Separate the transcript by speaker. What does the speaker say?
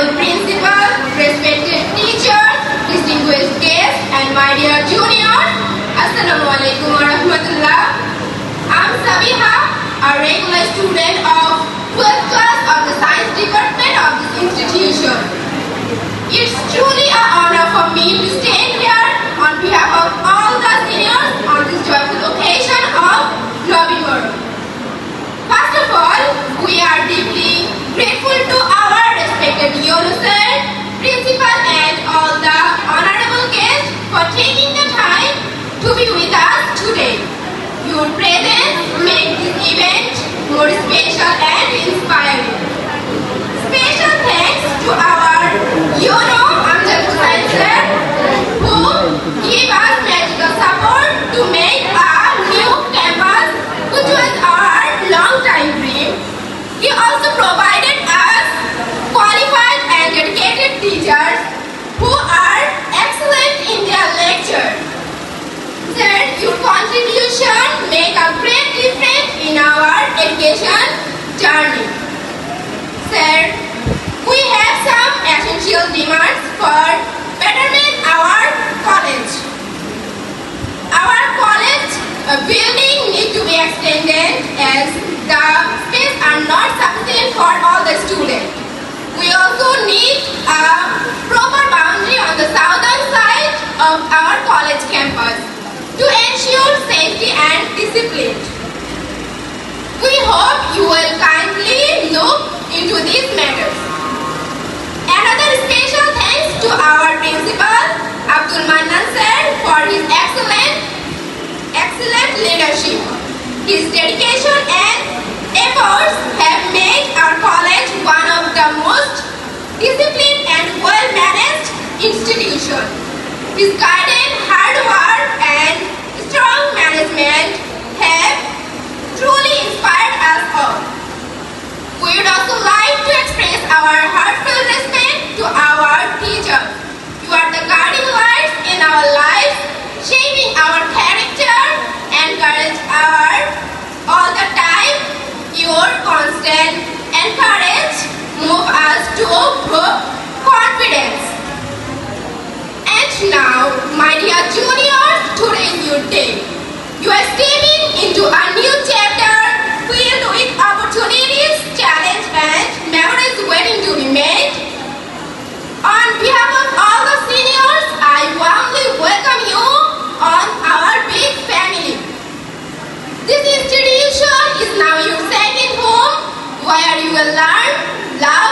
Speaker 1: Honorable Principal, respected teachers, distinguished guests, and my dear juniors, Assalamu alaikum wa rahmatullah. I'm Sabiha, a regular student of 12th class of the Science Department of this institution. It's truly an honor for me to stand here on behalf of all the seniors on this joyful occasion of Globe World. First of all, we are deeply grateful to our respected Yono sir, principal and all the honorable guests for taking the time to be with us today. Your presence makes this event special and inspiring. Special thanks to our Yono Amjad Hussain sir who gave us magical support to make a new campus which was our long time dream. He also provided us qualified and dedicated teachers who are excellent in their lecture. Sir, your contribution make a great difference in our education journey. Sir, we have some essential demands for betterment our college. Our college uh, building need to be extended as the space are not sufficient for all the students. We also need a proper boundary on the southern side of our college campus to ensure safety and discipline. We hope you will kindly look into these matters. Another special thanks to our principal, Abdul Mannan sir, for his excellent, excellent leadership. His dedication and efforts have made our college one of the most disciplined and well-managed institutions. His guidance, hard work, and strong management Encourage move us to group confidence. And now, my dear juniors, today is your day. You are stepping into a new chapter. lá